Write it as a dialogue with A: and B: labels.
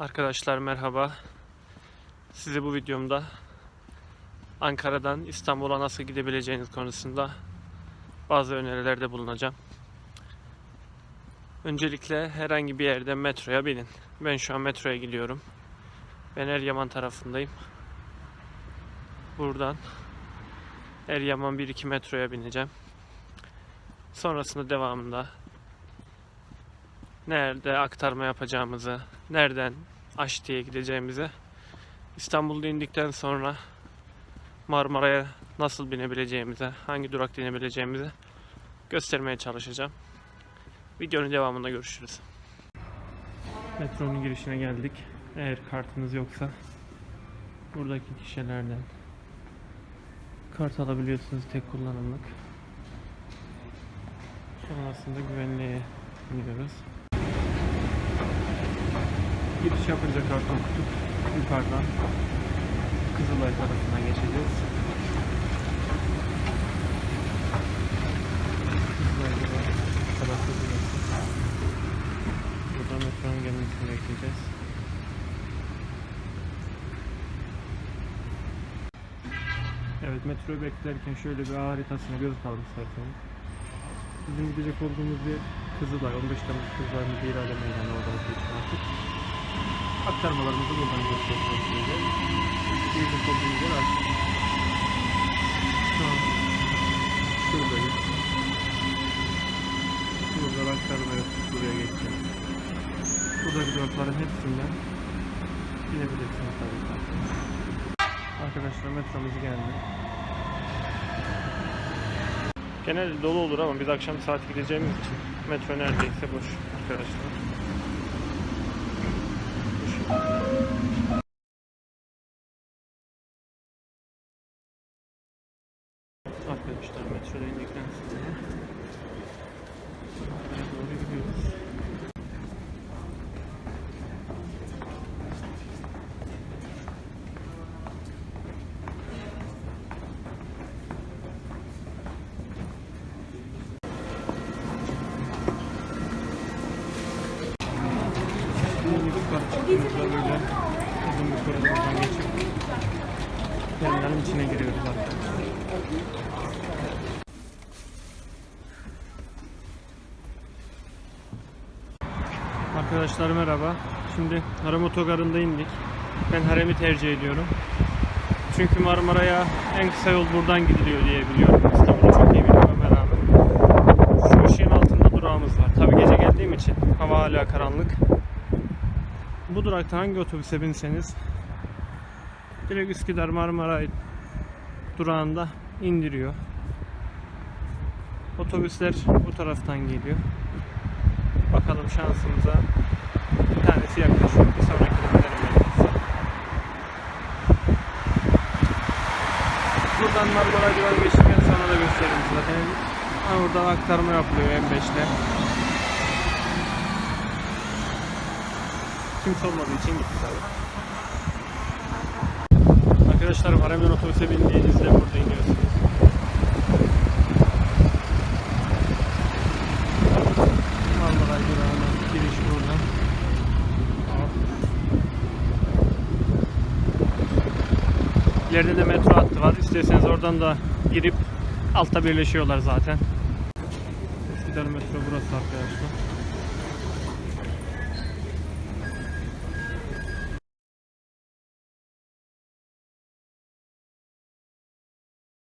A: Arkadaşlar merhaba. Size bu videomda Ankara'dan İstanbul'a nasıl gidebileceğiniz konusunda bazı önerilerde bulunacağım. Öncelikle herhangi bir yerde metroya binin. Ben şu an metroya gidiyorum. Ben Eryaman tarafındayım. Buradan Eryaman 1-2 metroya bineceğim. Sonrasında devamında nerede aktarma yapacağımızı, nereden Aşti'ye gideceğimizi, İstanbul'da indikten sonra Marmara'ya nasıl binebileceğimizi, hangi durakta inebileceğimizi göstermeye çalışacağım. Videonun devamında görüşürüz. Metronun girişine geldik. Eğer kartınız yoksa buradaki kişilerden kart alabiliyorsunuz tek kullanımlık. Sonrasında güvenliğe iniyoruz. Giriş yapınca kart okutup yukarıdan Kızılay tarafına geçeceğiz. Kızılay tarafı burası. Buradan metronun gelmesini bekleyeceğiz. Evet metroyu beklerken şöyle bir haritasına göz atalım isterseniz. Bizim gidecek olduğumuz yer Kızılay, 15 Temmuz Kızılay Milli İrade Meydanı orada için artık. Aktarmalarımızı buradan göstereceğiz. Gidecek olduğumuz yer artık. Şu an şuradayız. Buradan aktarma buraya geçeceğiz. Buradaki durakların hepsinden binebilirsiniz tabii ki. Arkadaşlar metromuz geldi. Genelde dolu olur ama biz akşam saat gideceğimiz için metro neredeyse boş arkadaşlar. Bu şekilde. Arkadaşlar metroda indikten sonra Yukarı çıktığımızda böyle uzun bir koridordan geçip terminalin içine giriyoruz arkadaşlar. Arkadaşlar merhaba. Şimdi Harem Otogarı'nda indik. Ben Harem'i tercih ediyorum. Çünkü Marmara'ya en kısa yol buradan gidiliyor diye biliyorum. İstanbul'u çok iyi bilmeme rağmen. Şu ışığın altında durağımız var. Tabi gece geldiğim için hava hala karanlık. Bu durakta hangi otobüse binseniz direkt Üsküdar Marmara durağında indiriyor. Otobüsler bu taraftan geliyor. Bakalım şansımıza bir tanesi yaklaşıyor. Bir denemeyiz. Buradan Marmara Duran geçtikten sonra da göstereyim zaten. Ha, Orada aktarma yapılıyor M5'te. Kimse olmadığı için gitti tabii. Arkadaşlarım Haremden otobüse bindiğinizde burada iniyorsunuz. Giriş buradan. İleride de metro hattı var. İsterseniz oradan da girip altta birleşiyorlar zaten. Üsküdar metro burası arkadaşlar.